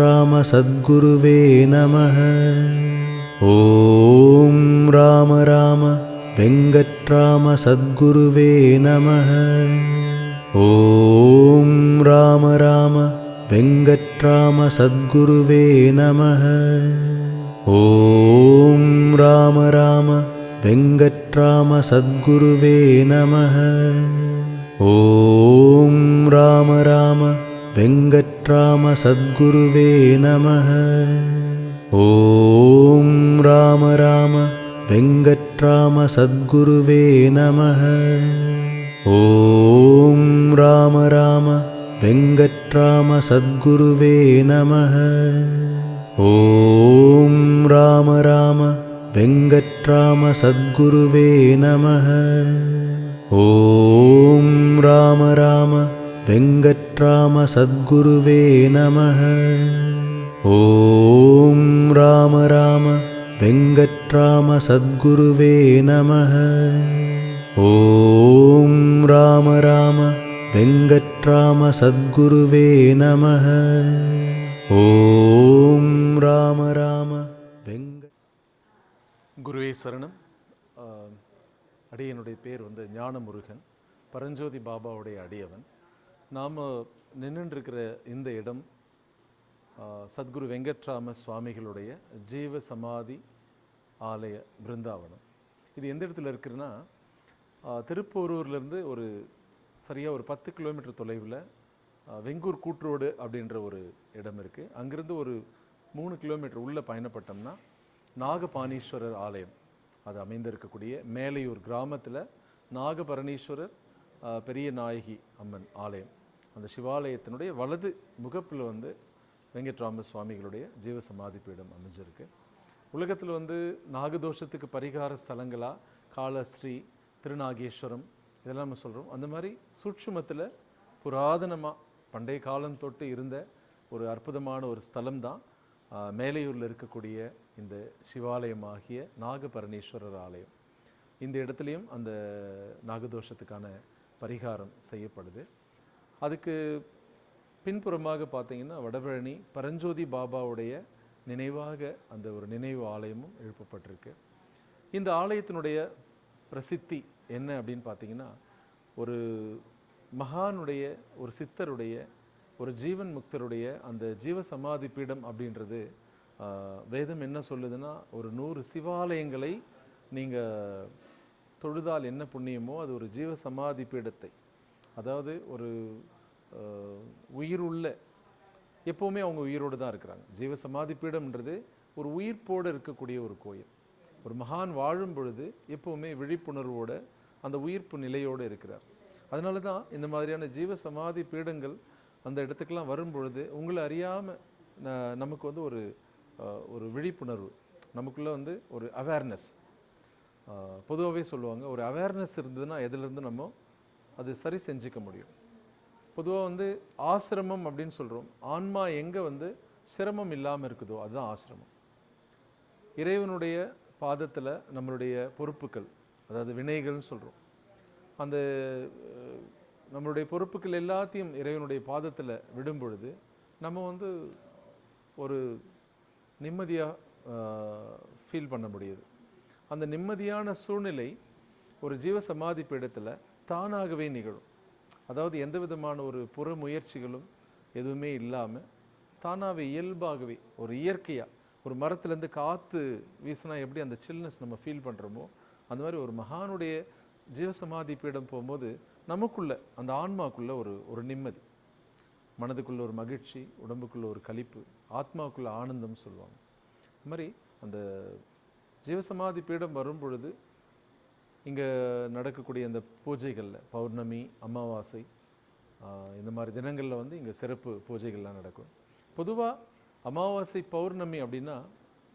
रामसद्गुरुवे नमः। ॐ राम राम वेङ्कट्रामसद्गुरुवे नमः। ॐ राम राम वेङ्कट्रामसद्गुरुवे नमः। ॐ राम राम वेङ्कट्रामसद्गुरुवे नमः। ॐ राम राम वेङ्कट्रामसद्गुरुवे नमः। ॐ राम राम वेङ्कट्रामसद्गुरुवे नमः। ॐ राम राम वेङ्कट्रामसद्गुरुवे नमः। ॐ राम राम वेङ्कट्रामसद्गुरुवे नमः। ॐ राम राम வெங்கட்ராம சத்குருவே நமக. ஓம் ராம ராம வெங்கட்ராம சத்குருவே நமக. ஓம் ராம ராம வெங்கட்ராம சத்குருவே நமः ஓம் ராம ராம சத்குருவே ஓம் ராம ராம வெங்க குருவே சரணம். அடியனுடைய பேர் வந்து ஞானமுருகன். பரஞ்சோதி பாபாவுடைய அடியவன். நாம் நின்றுருக்கிற இந்த இடம் சத்குரு வெங்கட்ராம சுவாமிகளுடைய ஜீவ சமாதி ஆலய பிருந்தாவனம். இது எந்த இடத்துல இருக்குன்னா ஆஹ், திருப்போரூர்லேருந்து ஒரு சரியாக ஒரு பத்து கிலோமீட்டர் தொலைவில் வெங்கூர் கூட்ரோடு அப்படின்ற ஒரு இடம் இருக்குது அங்கேருந்து ஒரு மூணு கிலோமீட்டர் உள்ளே பயணப்பட்டோம்னா நாகபாணீஸ்வரர் ஆலயம் அது அமைந்திருக்கக்கூடிய மேலையூர் கிராமத்தில் நாகபரணீஸ்வரர் பெரிய நாயகி அம்மன் ஆலயம். அந்த சிவாலயத்தினுடைய வலது முகப்பில் வந்து வெங்கட்ராம சுவாமிகளுடைய ஜீவசமாதி பீடம் அமைஞ்சிருக்கு. உலகத்தில் வந்து நாகதோஷத்துக்கு பரிகார ஸ்தலங்களா காலஸ்ரீ திருநாகேஸ்வரம் இதெல்லாம் நம்ம சொல்கிறோம் அந்த மாதிரி சூட்சுமத்தில் புராதனமாக பண்டைய காலம் தொட்டு இருந்த ஒரு அற்புதமான ஒரு ஸ்தலம் தான் மேலையூரில் இருக்கக்கூடிய இந்த சிவாலயமாகிய நாகபரணீஸ்வரர் ஆலயம். இந்த இடத்துலையும் அந்த நாகதோஷத்துக்கான பரிகாரம் செய்யப்படுது. அதுக்கு பின்புறமாக பார்த்தீங்கன்னா வடபழனி பரஞ்சோதி பாபாவுடைய நினைவாக அந்த ஒரு நினைவு ஆலயமும் எழுப்பப்பட்டிருக்கு. இந்த ஆலயத்தினுடைய பிரசித்தி என்ன அப்படின்னு பார்த்தீங்கன்னா ஒரு மகானுடைய ஒரு சித்தருடைய ஒரு ஜீவன் முக்தருடைய அந்த ஜீவ சமாதி பீடம் அப்படின்றது வேதம் என்ன சொல்லுதுன்னா ஒரு நூறு சிவாலயங்களை நீங்கள் தொழுதால் என்ன புண்ணியமோ அது ஒரு ஜீவ சமாதி பீடத்தை அதாவது ஒரு உயிர் உயிருள்ள எப்போவுமே அவங்க உயிரோடு தான் இருக்கிறாங்க. ஜீவ சமாதி பீடம்ன்றது ஒரு உயிர்ப்போடு இருக்கக்கூடிய ஒரு கோயில். ஒரு மகான் வாழும் பொழுது எப்போவுமே விழிப்புணர்வோடு அந்த உயிர்ப்பு நிலையோடு இருக்கிறார். அதனால தான் இந்த மாதிரியான ஜீவ சமாதி பீடங்கள் அந்த இடத்துக்கெல்லாம் வரும் பொழுது உங்களை அறியாமல் நமக்கு வந்து ஒரு ஒரு விழிப்புணர்வு நமக்குள்ளே வந்து ஒரு அவேர்னஸ் பொதுவாகவே சொல்லுவாங்க ஒரு அவேர்னஸ் இருந்ததுன்னா எதுலேருந்து நம்ம அது சரி செஞ்சுக்க முடியும். பொதுவாக வந்து ஆசிரமம் அப்படின்னு சொல்கிறோம் ஆன்மா எங்கே வந்து சிரமம் இல்லாமல் இருக்குதோ அதுதான் ஆசிரமம். இறைவனுடைய பாதத்தில் நம்மளுடைய பொறுப்புகள் அதாவது வினைகள்னு சொல்கிறோம் அந்த நம்மளுடைய பொறுப்புகள் எல்லாத்தையும் இறைவனுடைய பாதத்தில் விடும் பொழுது நம்ம வந்து ஒரு நிம்மதியாக ஃபீல் பண்ண முடியுது. அந்த நிம்மதியான சூழ்நிலை ஒரு ஜீவ சமாதி பீடத்தில் தானாகவே நிகழும். அதாவது எந்த விதமான ஒரு புற முயற்சிகளும் எதுவுமே இல்லாமல் தானாகவே இயல்பாகவே ஒரு இயற்கையாக ஒரு மரத்துலேருந்து காற்று வீசினா எப்படி அந்த சில்னஸ் நம்ம ஃபீல் பண்ணுறோமோ அந்த மாதிரி ஒரு மகானுடைய ஜீவசமாதி பீடம் போகும்போது நமக்குள்ளே அந்த ஆன்மாக்குள்ளே ஒரு ஒரு நிம்மதி. மனதுக்குள்ள ஒரு மகிழ்ச்சி உடம்புக்குள்ள ஒரு கழிப்பு ஆத்மாவுக்குள்ள ஆனந்தம் சொல்லுவாங்க. இது மாதிரி அந்த ஜீவசமாதி பீடம் வரும் பொழுது இங்கே நடக்கக்கூடிய அந்த பூஜைகளில் பௌர்ணமி அமாவாசை இந்த மாதிரி தினங்களில் வந்து இங்கே சிறப்பு பூஜைகள்லாம் நடக்கும். பொதுவாக அமாவாசை பௌர்ணமி அப்படின்னா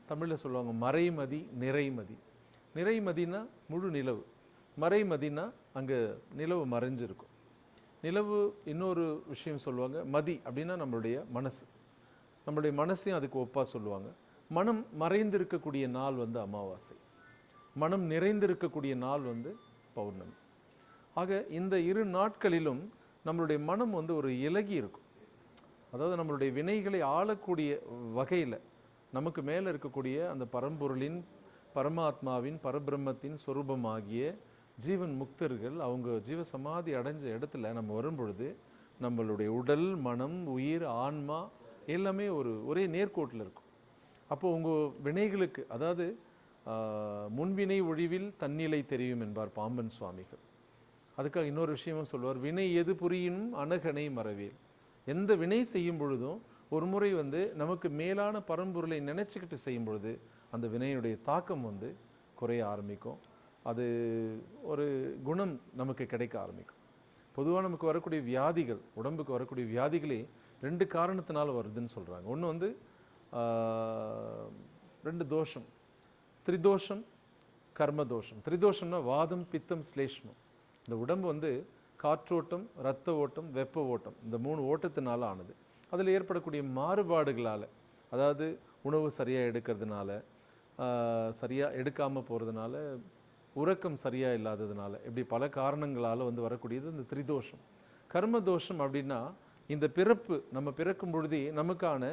தமிழில் சொல்லுவாங்க மறைமதி நிறைமதி. நிறைமதினா முழு நிலவு. மறைமதினா அங்கே நிலவு மறைஞ்சிருக்கும். நிலவு இன்னொரு விஷயம் சொல்லுவாங்க மதி அப்படின்னா நம்மளுடைய மனசு. நம்மளுடைய மனசையும் அதுக்கு ஒப்பாக சொல்லுவாங்க. மனம் மறைந்திருக்கக்கூடிய நாள் வந்து அமாவாசை. மனம் நிறைந்திருக்கக்கூடிய நாள் வந்து பௌர்ணமி. ஆக இந்த இரு நாட்களிலும் நம்மளுடைய மனம் வந்து ஒரு இலகி இருக்கும். அதாவது நம்மளுடைய வினைகளை ஆளக்கூடிய வகையில் நமக்கு மேலே இருக்கக்கூடிய அந்த பரம்பொருளின் பரமாத்மாவின் பரபிரம்மத்தின் சொரூபமாகிய ஜீவன் முக்தர்கள் அவங்க ஜீவ சமாதி அடைஞ்ச இடத்துல நம்ம வரும்பொழுது நம்மளுடைய உடல் மனம் உயிர் ஆன்மா எல்லாமே ஒரு ஒரே நேர்கோட்டில் இருக்கும். அப்போது உங்கள் வினைகளுக்கு அதாவது முன்வினை ஒழிவில் தன்னிலை தெரியும் என்பார் பாம்பன் சுவாமிகள். அதுக்காக இன்னொரு விஷயமும் சொல்லுவார் வினை எது புரியினும் அனகனை மறவேல். எந்த வினை செய்யும் பொழுதும் ஒரு முறை வந்து நமக்கு மேலான பரம்பொருளை நினச்சிக்கிட்டு செய்யும் பொழுது அந்த வினையுடைய தாக்கம் வந்து குறைய ஆரம்பிக்கும். அது ஒரு குணம் நமக்கு கிடைக்க ஆரம்பிக்கும். பொதுவாக நமக்கு வரக்கூடிய வியாதிகள் உடம்புக்கு வரக்கூடிய வியாதிகளே ரெண்டு காரணத்தினால் வருதுன்னு சொல்கிறாங்க ஒன்று வந்து ரெண்டு தோஷம். திரிதோஷம் கர்ம தோஷம் திரிதோஷம்னா வாதம் பித்தம் ஸ்லேஷ்மம். இந்த உடம்பு வந்து காற்றோட்டம் இரத்த ஓட்டம் வெப்ப ஓட்டம் இந்த மூணு ஓட்டத்தினால ஆனது. அதில் ஏற்படக்கூடிய மாறுபாடுகளால் அதாவது உணவு சரியாக எடுக்கிறதுனால சரியாக எடுக்காமல் போகிறதுனால உறக்கம் சரியாக இல்லாததுனால இப்படி பல காரணங்களால் வந்து வரக்கூடியது இந்த திரிதோஷம். கர்ம தோஷம் அப்படின்னா இந்த பிறப்பு நம்ம பிறக்கும் பொழுதே நமக்கான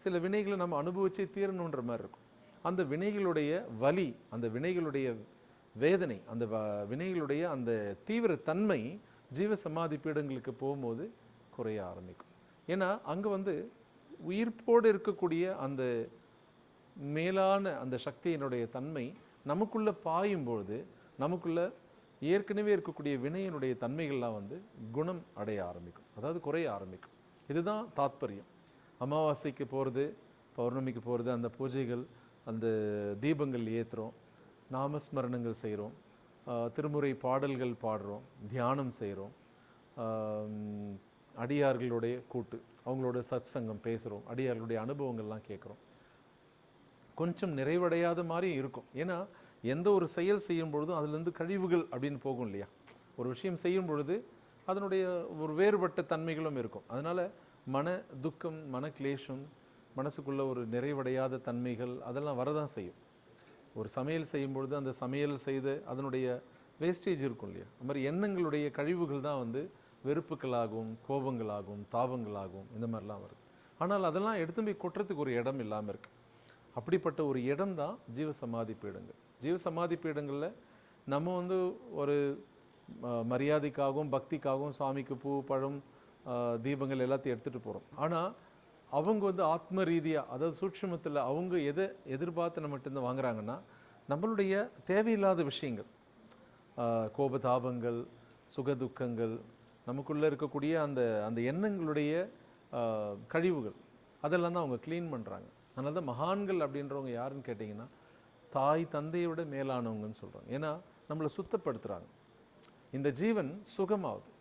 சில வினைகளை நம்ம அனுபவிச்சே தீரணுன்ற மாதிரி இருக்கும். அந்த வினைகளுடைய வலி அந்த வினைகளுடைய வேதனை அந்த வ- வினைகளுடைய அந்த தீவிர தன்மை ஜீவ சமாதி பீடங்களுக்கு போகும்போது குறைய ஆரம்பிக்கும். ஏன்னா அங்கே வந்து உயிர்ப்போடு இருக்கக்கூடிய அந்த மேலான அந்த சக்தியினுடைய தன்மை நமக்குள்ளே பாயும்பொழுது நமக்குள்ளே நமக்குள்ள ஏற்கனவே இருக்கக்கூடிய வினையினுடைய தன்மைகள்லாம் வந்து குணம் அடைய ஆரம்பிக்கும். அதாவது குறைய ஆரம்பிக்கும். இதுதான் தாத்பரியம். அமாவாசைக்கு போகிறது பௌர்ணமிக்கு போகிறது அந்த பூஜைகள் அந்த தீபங்கள் ஏற்றுறோம் நாமஸ்மரணங்கள் செய்கிறோம் திருமுறை பாடல்கள் பாடுறோம் தியானம் செய்கிறோம் அடியார்களுடைய கூட்டு அவங்களோட சத்சங்கம் பேசுகிறோம் அடியார்களுடைய அனுபவங்கள்லாம் கேட்குறோம் கொஞ்சம் நிறைவடையாத மாதிரி இருக்கும். ஏன்னா எந்த ஒரு செயல் செய்யும் பொழுதும் அதுலேருந்து கழிவுகள் அப்படின்னு போகும் இல்லையா? ஒரு விஷயம் செய்யும் பொழுது அதனுடைய ஒரு வேறுபட்ட தன்மைகளும் இருக்கும். அதனால் மன துக்கம் மன கிளேஷம் மனசுக்குள்ளே ஒரு நிறைவடையாத தன்மைகள் அதெல்லாம் வரதான் செய்யும். ஒரு சமையல் செய்யும் பொழுது அந்த சமையல் செய்து அதனுடைய வேஸ்டேஜ் இருக்கும் இல்லையா? அது மாதிரி எண்ணங்களுடைய கழிவுகள் தான் வந்து வெறுப்புகளாகும் கோபங்களாகும் தாபங்களாகும் இந்த மாதிரிலாம் வருது. ஆனால் அதெல்லாம் எடுத்து போய் கொட்டுறதுக்கு ஒரு இடம் இல்லாமல் இருக்குது அப்படிப்பட்ட ஒரு இடம் தான் ஜீவசமாதி பீடங்கள். ஜீவசமாதி பீடங்களில் நம்ம வந்து ஒரு மரியாதைக்காகவும் பக்திக்காகவும் சாமிக்கு பூ பழம் தீபங்கள் எல்லாத்தையும் எடுத்துகிட்டு போகிறோம் ஆனால் அவங்க வந்து ஆத்ம ரீதியாக அதாவது சூட்சமத்தில் அவங்க எதை எதிர்பார்த்து நம்ம மட்டும்தான் வாங்குறாங்கன்னா நம்மளுடைய தேவையில்லாத விஷயங்கள். கோபதாபங்கள் சுகதுக்கங்கள் நமக்குள்ளே இருக்கக்கூடிய அந்த அந்த எண்ணங்களுடைய கழிவுகள் அதெல்லாம் தான் அவங்க க்ளீன் பண்ணுறாங்க அதனால தான் மகான்கள் அப்படின்றவங்க யாருன்னு கேட்டிங்கன்னா தாய் தந்தையை விட மேலானவங்கன்னு சொல்கிறாங்க ஏன்னா நம்மளை சுத்தப்படுத்துகிறாங்க இந்த ஜீவன் சுகமாகுது.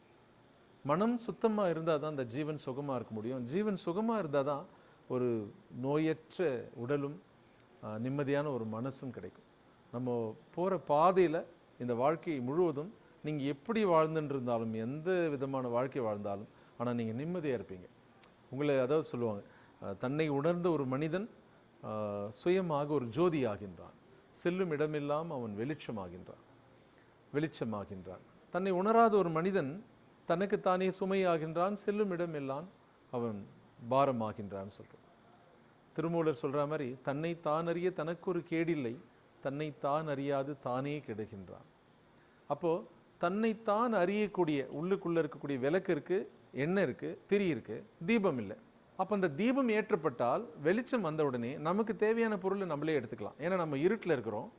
மனம் சுத்தமாக இருந்தால் தான் அந்த ஜீவன் சுகமாக இருக்க முடியும். ஜீவன் சுகமாக இருந்தால் தான் ஒரு நோயற்ற உடலும் நிம்மதியான ஒரு மனசும் கிடைக்கும். நம்ம போகிற பாதையில் இந்த வாழ்க்கை முழுவதும் நீங்கள் எப்படி வாழ்ந்துட்டு இருந்தாலும் எந்த விதமான வாழ்க்கை வாழ்ந்தாலும் ஆனால் நீங்கள் நிம்மதியாக இருப்பீங்க. உங்களை அதாவது சொல்லுவாங்க தன்னை உணர்ந்த ஒரு மனிதன் சுயமாக ஒரு ஜோதி ஆகின்றான். செல்லும் இடமெல்லாம் அவன் வெளிச்சமாகின்றான். வெளிச்சமாகின்றான். தன்னை உணராத ஒரு மனிதன் தனக்குத்தானே சுமையாகின்றான் செல்லும் இடமெல்லாம் அவன் பாரமாகின்றான் சொல்கிறான் திருமூலர் சொல்கிற மாதிரி தன்னை தான் அறிய தனக்கு ஒரு கேடில்லை தன்னை தான் அறியாது தானே கெடுகின்றான். அப்போது தன்னைத்தான் அறியக்கூடிய உள்ளுக்குள்ளே இருக்கக்கூடிய விளக்கு இருக்குது எண்ணெய் இருக்குது திரி இருக்குது தீபம் இல்லை. அப்போ அந்த தீபம் ஏற்றப்பட்டால் வெளிச்சம் வந்த உடனே நமக்கு தேவையான பொருளை நம்மளே எடுத்துக்கலாம். ஏன்னா நம்ம இருட்டில் இருக்கிறோம்.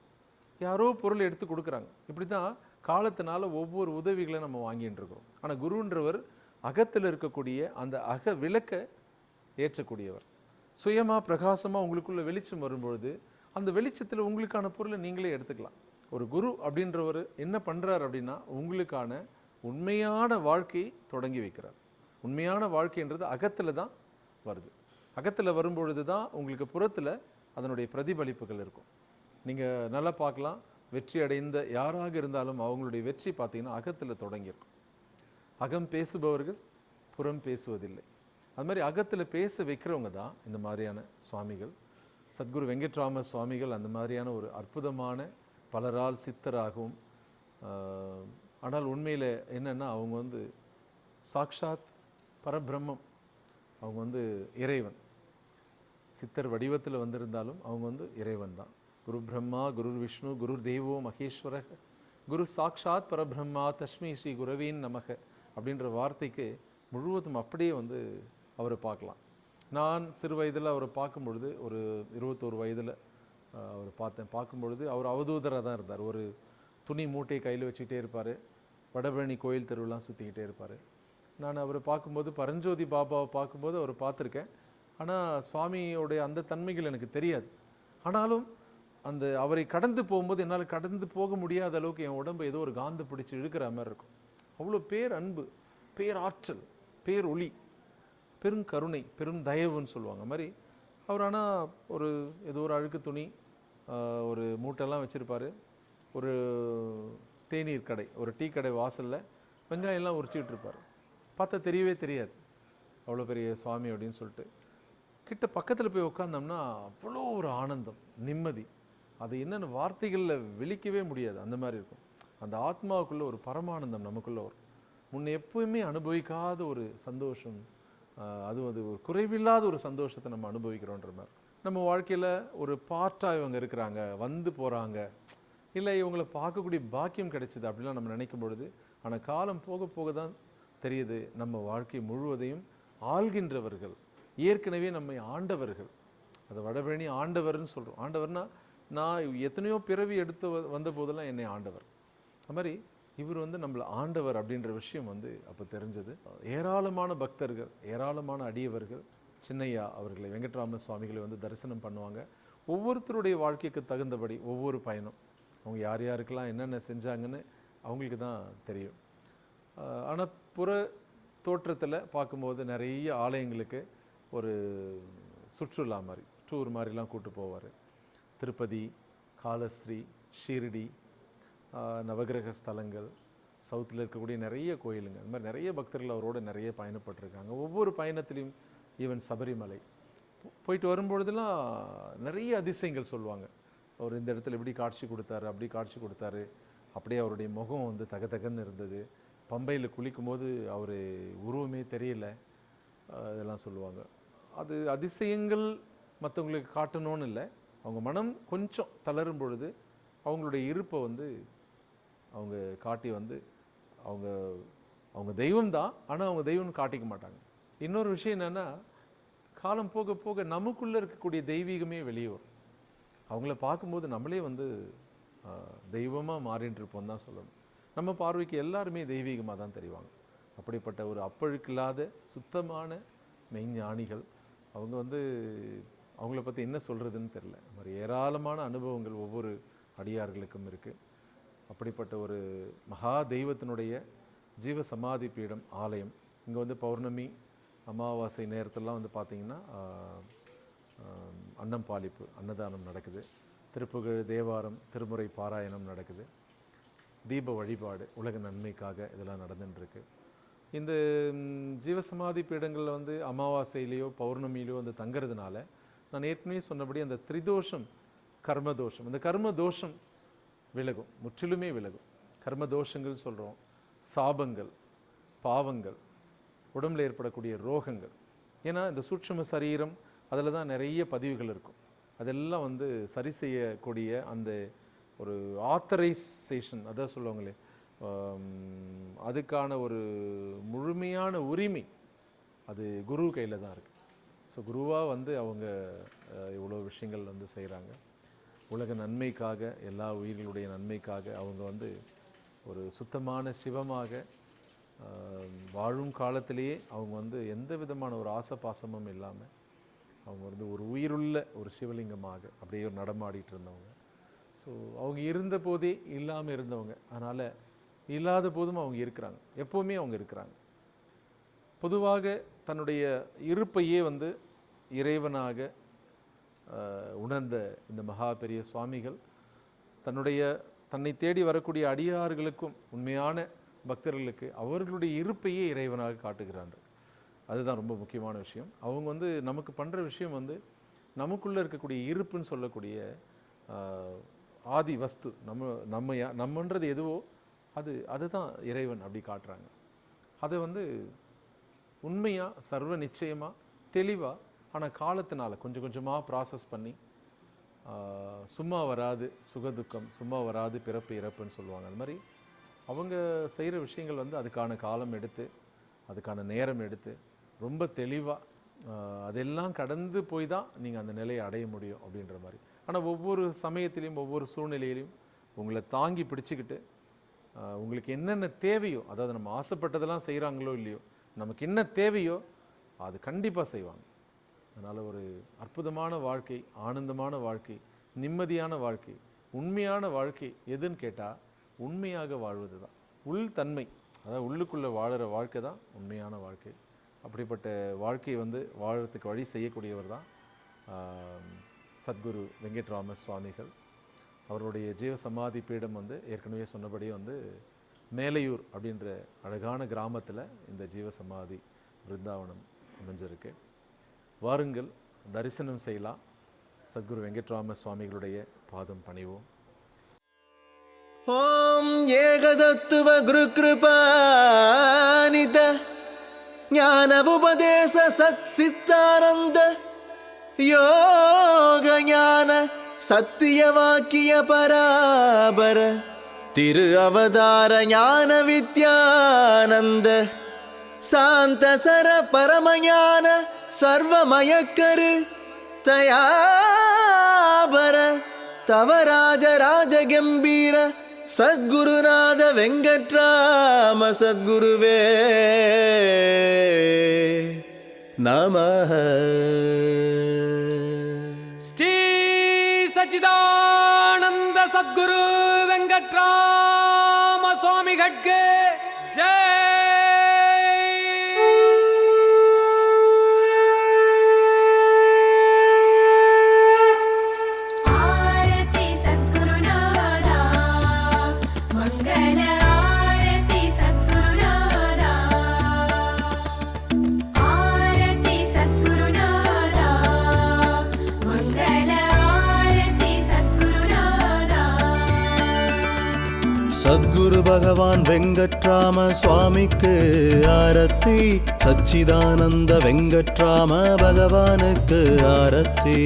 யாரோ பொருள் எடுத்து கொடுக்குறாங்க. இப்படி தான் காலத்தினால ஒவ்வொரு உதவிகளை நம்ம வாங்கிட்டு இருக்கிறோம். ஆனால் குருன்றவர் அகத்தில் இருக்கக்கூடிய அந்த அக விளக்கை ஏற்றக்கூடியவர். சுயமாக பிரகாசமாக உங்களுக்குள்ள வெளிச்சம் வரும்பொழுது அந்த வெளிச்சத்தில் உங்களுக்கான பொருளை நீங்களே எடுத்துக்கலாம். ஒரு குரு அப்படின்றவர் என்ன பண்ணுறார் அப்படின்னா உங்களுக்கான உண்மையான வாழ்க்கையை தொடங்கி வைக்கிறார். உண்மையான வாழ்க்கைன்றது அகத்தில் தான் வருது. அகத்தில் வரும்பொழுது தான் உங்களுக்கு புறத்தில் அதனுடைய பிரதிபலிப்புகள் இருக்கும். நீங்கள் நல்லா பார்க்கலாம். வெற்றி அடைந்த யாராக இருந்தாலும் அவங்களுடைய வெற்றி பார்த்தீங்கன்னா அகத்தில் தொடங்கியிருக்கும். அகம் பேசுபவர்கள் புறம் பேசுவதில்லை. அது மாதிரி அகத்தில் பேச வைக்கிறவங்க தான் இந்த மாதிரியான சுவாமிகள். சத்குரு வெங்கட்ராம சுவாமிகள் அந்த மாதிரியான ஒரு அற்புதமான பலரால் சித்தராகவும் ஆனால் உண்மையில் என்னென்னா அவங்க வந்து சாக்ஷாத் பரபிரம்மம். அவங்க வந்து இறைவன். சித்தர் வடிவத்தில் வந்திருந்தாலும் அவங்க வந்து இறைவன் தான். குரு பிரம்மா குரு விஷ்ணு குருர் தேவோ மகேஸ்வர குரு சாக்ஷாத் பரபிரம்மா தஸ்மி ஸ்ரீ குரவேன் நமக அப்படின்ற வார்த்தைக்கு முழுவதும் அப்படியே வந்து அவரை பார்க்கலாம். நான் சிறு வயதில் அவரை பார்க்கும் பொழுது ஒரு இருபத்தோரு வயதில் அவரை பார்த்தேன். பார்க்கும் பொழுது அவர் அவதூதராக தான் இருந்தார். ஒரு துணி மூட்டையை கையில் வச்சுக்கிட்டே இருப்பார். வடபழனி கோயில் தெருவெலாம் சுற்றிக்கிட்டே இருப்பார். நான் அவரை பார்க்கும்போது பரஞ்சோதி பாபாவை பார்க்கும்போது அவரை பார்த்துருக்கேன். ஆனால் சுவாமியோடைய அந்த தன்மைகள் எனக்கு தெரியாது. ஆனாலும் அந்த அவரை கடந்து போகும்போது என்னால் கடந்து போக முடியாத அளவுக்கு என் உடம்பு ஏதோ ஒரு காந்து பிடிச்சி இழுக்கிற மாதிரி இருக்கும். அவ்வளோ பேர் அன்பு பேர் ஆற்றல் பேர் ஒளி பெரும் கருணை பெரும் தயவுன்னு சொல்லுவாங்க. மாதிரி அவர் ஆனால் ஒரு ஏதோ ஒரு அழுக்கு துணி ஒரு மூட்டைலாம் வச்சுருப்பாரு. ஒரு தேநீர் கடை ஒரு டீ கடை வாசலில் வெங்காயம்லாம் உரிச்சிக்கிட்டு இருப்பார். பார்த்தா தெரியவே தெரியாது. அவ்வளோ பெரிய சுவாமி அப்படின்னு சொல்லிட்டு. கிட்ட பக்கத்தில் போய் உட்காந்தோம்னா அவ்வளோ ஒரு ஆனந்தம் நிம்மதி. அது என்னென்ன வார்த்தைகளில் வெளிக்கவே முடியாது. அந்த மாதிரி இருக்கும். அந்த ஆத்மாவுக்குள்ளே ஒரு பரமானந்தம் நமக்குள்ளே வரும். முன்ன எப்பவுமே அனுபவிக்காத ஒரு சந்தோஷம் அது அது ஒரு குறைவில்லாத ஒரு சந்தோஷத்தை நம்ம அனுபவிக்கிறோன்ற மாதிரி. நம்ம வாழ்க்கையில் ஒரு பார்ட்டாக இவங்க இருக்கிறாங்க வந்து போகிறாங்க இல்லை இவங்களை பார்க்கக்கூடிய பாக்கியம் கிடைச்சிது அப்படிலாம் நம்ம நினைக்கும் பொழுது ஆனால் காலம் போக போக தான் தெரியுது நம்ம வாழ்க்கை முழுவதையும் ஆள்கின்றவர்கள் ஏற்கனவே நம்மை ஆண்டவர்கள். அதை வடபழனி ஆண்டவர்னு சொல்கிறோம் ஆண்டவர்னால் நான் எத்தனையோ பிறவி எடுத்து வ- வந்த போதெல்லாம் என்னை ஆண்டவர். அது மாதிரி இவர் வந்து நம்மளை ஆண்டவர் அப்படின்ற விஷயம் வந்து அப்போ தெரிஞ்சது. ஏராளமான பக்தர்கள் ஏராளமான அடியவர்கள் சின்னையா அவர்களை வெங்கட்ராம சுவாமிகளை வந்து தரிசனம் பண்ணுவாங்க. ஒவ்வொருத்தருடைய வாழ்க்கைக்கு தகுந்தபடி ஒவ்வொரு பயணம். அவங்க யார் யாருக்கெல்லாம் என்னென்ன செஞ்சாங்கன்னு அவங்களுக்கு தான் தெரியும். ஆனால் புற தோற்றத்தில் பார்க்கும்போது நிறைய ஆலயங்களுக்கு ஒரு சுற்றுலா மாதிரி டூர் மாதிரிலாம் கூப்பிட்டு போவார். திருப்பதி காலஸ்ரீ ஷீரடி நவகிரக ஸ்தலங்கள் சவுத்தில் இருக்கக்கூடிய நிறைய கோயிலுங்க. இந்த மாதிரி நிறைய பக்தர்கள் அவரோட நிறைய பயணப்பட்டிருக்காங்க. ஒவ்வொரு பயணத்திலையும் ஈவன் சபரிமலை. போயிட்டு வரும்பொழுதெல்லாம் நிறைய அதிசயங்கள் சொல்லுவாங்க. அவர் இந்த இடத்துல இப்படி காட்சி கொடுத்தாரு அப்படி காட்சி கொடுத்தாரு. அப்படியே அவருடைய முகம் வந்து தகதகன்னு இருந்தது. பம்பையில் குளிக்கும் போது அவர் உருவமே தெரியல. இதெல்லாம் சொல்லுவாங்க. அது அதிசயங்கள் மற்றவங்களுக்கு காட்டணும்னு இல்லை. அவங்க மனம் கொஞ்சம் தளரும் பொழுது அவங்களுடைய இருப்பை வந்து அவங்க காட்டி வந்து அவங்க அவங்க தெய்வம் தான் ஆனால் அவங்க தெய்வம்னு காட்டிக்க மாட்டாங்க. இன்னொரு விஷயம் என்னென்னா காலம் போக போக நமக்குள்ளே இருக்கக்கூடிய தெய்வீகமே வெளியே வரும். அவங்கள பார்க்கும்போது நம்மளே வந்து தெய்வமாக மாறின்னு இருப்போம் தான் சொல்லணும். நம்ம பார்வைக்கு எல்லாருமே தெய்வீகமாக தான் தெரிவாங்க. அப்படிப்பட்ட ஒரு அப்பழுக்கில்லாத சுத்தமான மெய்ஞானிகள். அவங்க வந்து அவங்கள பற்றி என்ன சொல்கிறதுன்னு தெரில மாதிரி ஏராளமான அனுபவங்கள் ஒவ்வொரு அடியார்களுக்கும் இருக்குது அப்படிப்பட்ட ஒரு மகா தெய்வத்தினுடைய ஜீவ சமாதி பீடம் ஆலயம். இங்கே வந்து பௌர்ணமி அமாவாசை நேரத்திலலாம் வந்து பார்த்திங்கன்னா அன்னம் பாலிப்பு அன்னதானம் நடக்குது. திருப்புகழ் தேவாரம் திருமுறை பாராயணம் நடக்குது. தீப வழிபாடு உலக நன்மைக்காக இதெல்லாம் நடந்துட்டுருக்கு இந்த ஜீவசமாதி பீடங்களில் வந்து அமாவாசையிலேயோ பௌர்ணமியிலையோ வந்து தங்குறதுனால நான் ஏற்கனவே சொன்னபடி அந்த திரிதோஷம் கர்ம தோஷம் இந்த கர்ம தோஷம் விலகும் முற்றிலுமே விலகும். கர்ம தோஷங்கள் சொல்கிறோம் சாபங்கள் பாவங்கள் உடம்பில் ஏற்படக்கூடிய ரோகங்கள். ஏன்னா இந்த சூட்சும சரீரம் அதில் தான் நிறைய பதிவுகள் இருக்கும். அதெல்லாம் வந்து சரி செய்யக்கூடிய அந்த ஒரு ஆத்தரைசேஷன் அதான் சொல்லுவாங்களே அதுக்கான ஒரு முழுமையான உரிமை அது குரு கையில் தான் இருக்குது ஸோ குருவாக வந்து அவங்க இவ்வளோ விஷயங்கள் வந்து செய்கிறாங்க உலக நன்மைக்காக எல்லா உயிர்களுடைய நன்மைக்காக அவங்க வந்து ஒரு சுத்தமான சிவமாக வாழும் காலத்திலேயே அவங்க வந்து எந்த விதமான ஒரு ஆசபாசமும் இல்லாமல் அவங்க வந்து ஒரு உயிருள்ள ஒரு சிவலிங்கமாக அப்படியே ஒரு நடமாடிட்டு இருந்தவங்க. ஸோ அவங்க இருந்த போதே இல்லாமல் இருந்தவங்க. அதனால் இல்லாத போதும் அவங்க இருக்கிறாங்க. எப்போவுமே அவங்க இருக்கிறாங்க. பொதுவாக தன்னுடைய இருப்பையே வந்து இறைவனாக உணர்ந்த இந்த மகா பெரிய சுவாமிகள் தன்னுடைய தன்னை தேடி வரக்கூடிய அடியார்களுக்கும் உண்மையான பக்தர்களுக்கு அவர்களுடைய இருப்பையே இறைவனாக காட்டுகிறார்கள். அதுதான் ரொம்ப முக்கியமான விஷயம். அவங்க வந்து நமக்கு பண்ணுற விஷயம் வந்து நமக்குள்ளே இருக்கக்கூடிய இருப்புன்னு சொல்லக்கூடிய ஆதி வஸ்து நம்ம நம்ம யா- நம்மன்றது எதுவோ அது அதுதான் இறைவன் அப்படி காட்டுறாங்க. அதை வந்து உண்மையாக சர்வ நிச்சயமாக தெளிவாக ஆனால் காலத்தினால் கொஞ்சம் கொஞ்சமாக ப்ராசஸ் பண்ணி சும்மா வராது சுகதுக்கம் சும்மா வராது பிறப்பு இறப்புன்னு சொல்லுவாங்க. அது மாதிரி அவங்க செய்கிற விஷயங்கள் வந்து அதுக்கான காலம் எடுத்து அதுக்கான நேரம் எடுத்து ரொம்ப தெளிவாக அதெல்லாம் கடந்து போய் தான் நீங்கள் அந்த நிலையை அடைய முடியும் அப்படின்ற மாதிரி. ஆனால் ஒவ்வொரு சமயத்திலையும் ஒவ்வொரு சூழ்நிலையிலையும் உங்களை தாங்கி பிடிச்சிக்கிட்டு உங்களுக்கு என்னென்ன தேவையோ அதாவது நம்ம ஆசைப்பட்டதெல்லாம் செய்கிறாங்களோ இல்லையோ நமக்கு என்ன தேவையோ அது கண்டிப்பாக செய்வாங்க. அதனால் ஒரு அற்புதமான வாழ்க்கை ஆனந்தமான வாழ்க்கை நிம்மதியான வாழ்க்கை உண்மையான வாழ்க்கை எதுன்னு கேட்டால் உண்மையாக வாழ்வது தான் உள் தன்மை அதாவது உள்ளுக்குள்ளே வாழ்கிற வாழ்க்கை தான் உண்மையான வாழ்க்கை. அப்படிப்பட்ட வாழ்க்கையை வந்து வாழறதுக்கு வழி செய்யக்கூடியவர் தான் சத்குரு வெங்கட்ராம சுவாமிகள். அவருடைய ஜீவ சமாதி பீடம் வந்து ஏற்கனவே சொன்னபடி வந்து மேலையூர் அப்படின்ற அழகான கிராமத்தில் இந்த ஜீவ சமாதி பிருந்தாவனம் அமைஞ்சிருக்கு. வாருங்கள் தரிசனம் செய்யலாம். சத்குரு வெங்கட்ராம சுவாமிகளுடைய பாதம் பணிவோம். ஓம் ஏகதத்துவ குரு கிருபானித ஞான உபதேச சத் சித்தானந்த யோக ஞான சத்திய வாக்கிய பராபர. திரு அவதார ஞான வித்யானந்த சாந்த சர பரமஞான சர்வமயக்கரு தயாபர தவராஜ ராஜ கம்பீர சத்குருநாத வெங்கட்ராம சத்குருவே. நம ஸ்ரீ சச்சிதானந்த சத்குரு. good. பகவான் வெங்கட்ராம சுவாமிக்கு ஆரத்தி சச்சிதானந்த வெங்கட்ராம பகவானுக்கு ஆரத்தி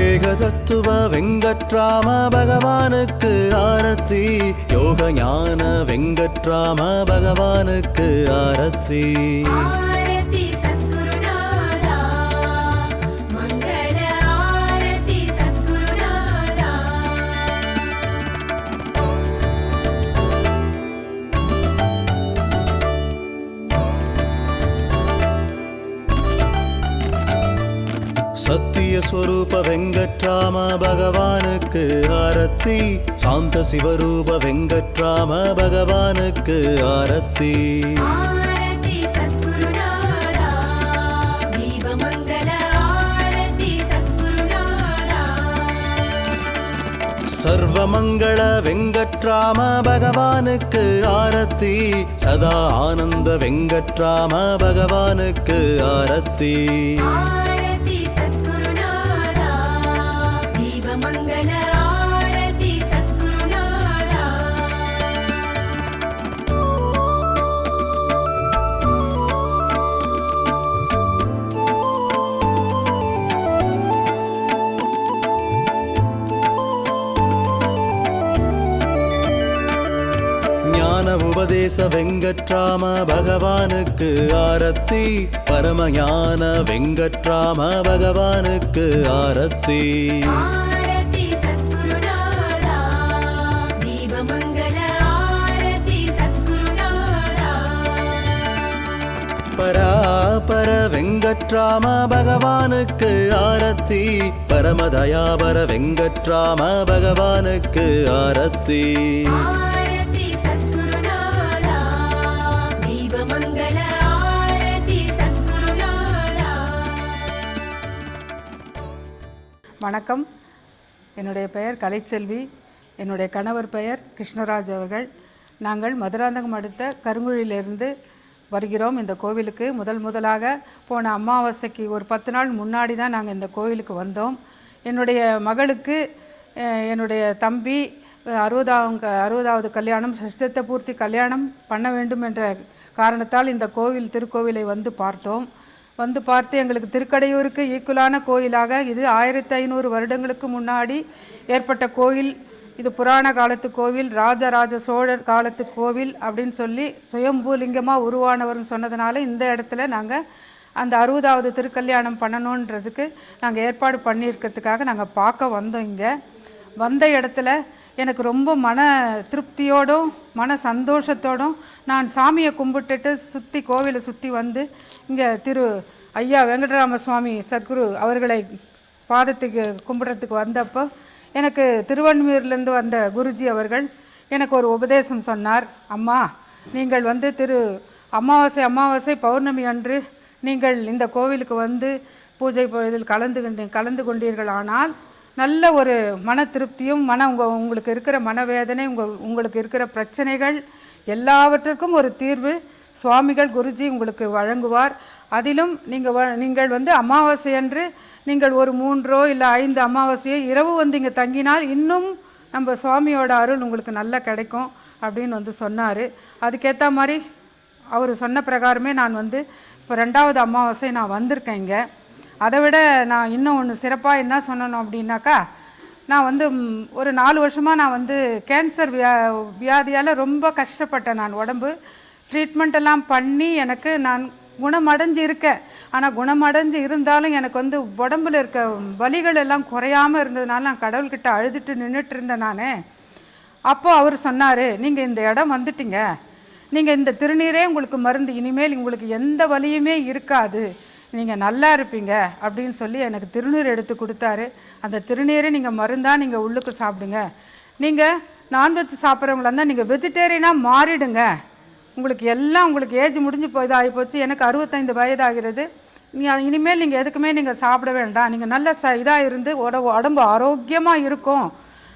ஏகதத்துவ வெங்கட்ராம பகவானுக்கு ஆரத்தி யோக ஞான வெங்கட்ராம பகவானுக்கு ஆரத்தி. சத்திய ஸ்வரூப வெங்கட்ராம பகவானுக்கு ஆரத்தி. சாந்த சிவரூப வெங்கட்ராம பகவானுக்கு ஆரத்தி சர்வமங்கள வெங்கட்ராம பகவானுக்கு ஆரத்தி. சதா ஆனந்த வெங்கட்ராம பகவானுக்கு ஆரத்தி ஞான வெங்கட்ராம பகவானுக்கு ஆரத்தி பரமஞான வெங்கட்ராம பகவானுக்கு ஆரத்தி பராபர வெங்கட்ராம பகவானுக்கு ஆரத்தி பரமதயாபர வெங்கட்ராம பகவானுக்கு ஆரத்தி வணக்கம். என்னுடைய பெயர் கலைச்செல்வி. என்னுடைய கணவர் பெயர் கிருஷ்ணராஜ் அவர்கள். நாங்கள் மதுராந்தகம் அடுத்த கருங்குழியிலிருந்து வருகிறோம். இந்த கோவிலுக்கு முதல் முதலாக போன அமாவாசைக்கு ஒரு பத்து நாள் முன்னாடி தான் நாங்கள் இந்த கோவிலுக்கு வந்தோம். என்னுடைய மகளுக்கு என்னுடைய தம்பி அஹ் அறுபதாம் க- அறுபதாவது கல்யாணம் சஷ்டத்தை பூர்த்தி கல்யாணம் பண்ண வேண்டும் என்ற காரணத்தால் இந்த கோவில் திருக்கோவிலை வந்து பார்த்தோம். வந்து பார்த்து எங்களுக்கு திருக்கடையூருக்கு ஈக்குவலான கோயிலாக இது ஆயிரத்தி ஐநூறு வருடங்களுக்கு முன்னாடி ஏற்பட்ட கோயில். இது புராண காலத்து கோவில் ராஜராஜ சோழர் காலத்து கோவில் அப்படின்னு சொல்லி சுயம்பூலிங்கமாக உருவானவர்னு சொன்னதுனால இந்த இடத்துல நாங்கள் அந்த அறுபதாவது திருக்கல்யாணம் பண்ணணுன்றதுக்கு நாங்கள் ஏற்பாடு பண்ணியிருக்கிறதுக்காக நாங்கள் பார்க்க வந்தோம் இங்கே. வந்த இடத்துல எனக்கு ரொம்ப மன திருப்தியோடும் மன சந்தோஷத்தோடும் நான் சாமியை கும்பிட்டுட்டு சுற்றி கோவிலை சுற்றி வந்து இங்கே திரு ஐயா வெங்கடராம சுவாமி சத்குரு அவர்களை பாதத்துக்கு கும்பிட்றதுக்கு வந்தப்போ எனக்கு திருவண்ணூர்லேருந்து வந்த குருஜி அவர்கள் எனக்கு ஒரு உபதேசம் சொன்னார். அம்மா நீங்கள் வந்து திரு அமாவாசை அமாவாசை பௌர்ணமி அன்று நீங்கள் இந்த கோவிலுக்கு வந்து பூஜை இதில் கலந்து கலந்து கலந்து கொண்டீர்களானால் நல்ல ஒரு மன திருப்தியும் மன உங்கள் உங்களுக்கு இருக்கிற மனவேதனை உங்கள் உங்களுக்கு இருக்கிற பிரச்சனைகள் எல்லாவற்றுக்கும் ஒரு தீர்வு சுவாமிகள் குருஜி உங்களுக்கு வழங்குவார். அதிலும் நீங்கள் வ நீங்கள் வந்து அமாவாசை அன்று நீங்கள் ஒரு மூன்றோ இல்லை ஐந்து அமாவாசையோ இரவு வந்து இங்கே தங்கினால் இன்னும் நம்ம சுவாமியோட அருள் உங்களுக்கு நல்லா கிடைக்கும் அப்படின்னு வந்து சொன்னார். அதுக்கேற்ற மாதிரி அவர் சொன்ன பிரகாரமே நான் வந்து இப்போ ரெண்டாவது அமாவாசை நான் வந்திருக்கேன் இங்கே. அதை விட நான் இன்னும் ஒன்று சிறப்பாக என்ன சொல்லணும் அப்படின்னாக்கா நான் வந்து ஒரு நாலு வருஷமாக நான் வந்து கேன்சர் வியா வியாதியால் ரொம்ப கஷ்டப்பட்டேன் நான் உடம்பு. ட்ரீட்மெண்ட் எல்லாம் பண்ணி எனக்கு நான் குணமடைஞ்சு இருக்கேன் ஆனால் குணமடைஞ்சு இருந்தாலும் எனக்கு வந்து உடம்புல இருக்க வலிகள் எல்லாம் குறையாமல் இருந்ததுனால நான் கடவுள்கிட்ட அழுதுட்டு நின்றுட்டு இருந்தேன் நான். அப்போது அவர் சொன்னார் நீங்கள் இந்த இடம் வந்துட்டீங்க. நீங்கள் இந்த திருநீரே உங்களுக்கு மருந்து. இனிமேல் உங்களுக்கு எந்த வலியுமே இருக்காது. நீங்கள் நல்லா இருப்பீங்க. அப்படின்னு சொல்லி எனக்கு திருநீர் எடுத்து கொடுத்தாரு. அந்த திருநீரை நீங்கள் மருந்தாக நீங்கள் உள்ளுக்கு சாப்பிடுங்க. நீங்கள் நான்வெஜ் சாப்பிட்றவங்களா இருந்தால் நீங்கள் வெஜிடேரியனாக மாறிடுங்க. உங்களுக்கு எல்லாம் உங்களுக்கு ஏஜ் முடிஞ்சு போய் இதாகி போச்சு. எனக்கு அறுபத்தைந்து வயதாகிறது. நீங்கள் இனிமேல் நீங்கள் எதுக்குமே நீங்கள் சாப்பிட வேண்டாம். நீங்கள் நல்ல ச இதாக இருந்து உடம்பு உடம்பு ஆரோக்கியமாக இருக்கும்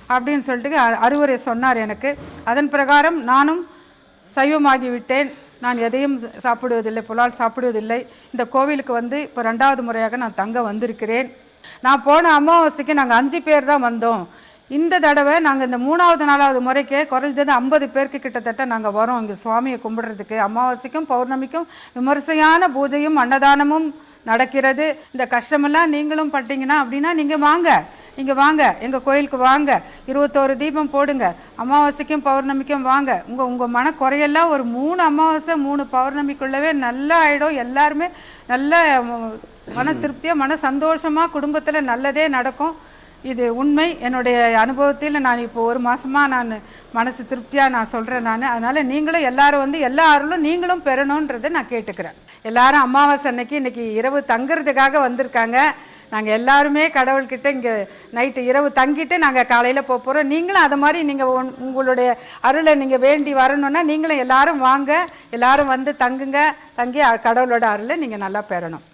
அப்படின்னு சொல்லிட்டு அ- அறிவுரை சொன்னார் எனக்கு. அதன் பிரகாரம் நானும் சைவமாகி விட்டேன். நான் எதையும் சாப்பிடுவதில்லை புலால் சாப்பிடுவதில்லை. இந்த கோவிலுக்கு வந்து இப்போ ரெண்டாவது முறையாக நான் தங்க வந்திருக்கிறேன். நான் போன அமாவாசைக்கு நாங்கள் அஞ்சு பேர் தான் வந்தோம். இந்த தடவை நாங்கள் இந்த மூணாவது நாலாவது முறைக்கே குறைஞ்சது ஐம்பது பேருக்கு கிட்டத்தட்ட நாங்கள் வரோம். இங்கே சுவாமியை கும்பிடுறதுக்கு. அமாவாசைக்கும் பௌர்ணமிக்கும் விமர்சையான பூஜையும் அன்னதானமும் நடக்கிறது. இந்த கஷ்டமெல்லாம் நீங்களும் பட்டீங்கன்னா அப்படின்னா நீங்கள் வாங்க. நீங்கள் வாங்க. எங்கள் கோயிலுக்கு வாங்க. இருபத்தோரு தீபம் போடுங்க. அமாவாசைக்கும் பௌர்ணமிக்கும் வாங்க. உங்கள் உங்கள் மன குறையெல்லாம் ஒரு மூணு அமாவாசை மூணு பௌர்ணமிக்குள்ளவே நல்லா ஆகிடும் எல்லாருமே நல்ல மன திருப்தியாக மன சந்தோஷமாக குடும்பத்தில் நல்லதே நடக்கும். இது உண்மை. என்னுடைய அனுபவத்தில் நான் இப்போ ஒரு மாதமாக நான் மனசு திருப்தியாக நான் சொல்கிறேன் நான். அதனால் நீங்களும் எல்லாரும் வந்து எல்லா அருளும் நீங்களும் பெறணுன்றதை நான் கேட்டுக்கிறேன். எல்லாரும் அமாவாசை அன்னைக்கு இன்றைக்கி இரவு தங்குறதுக்காக வந்திருக்காங்க. நாங்கள் எல்லாருமே கடவுள்கிட்ட இங்கே நைட்டு இரவு தங்கிட்டு நாங்கள் காலையில் போக போகிறோம் நீங்களும் அது மாதிரி நீங்கள் உங்களுடைய அருளை நீங்கள் வேண்டி வரணுன்னா நீங்களும் எல்லாரும் வாங்க. எல்லாரும் வந்து தங்குங்க. தங்கி கடவுளோட அருளை நீங்கள் நல்லா பெறணும்.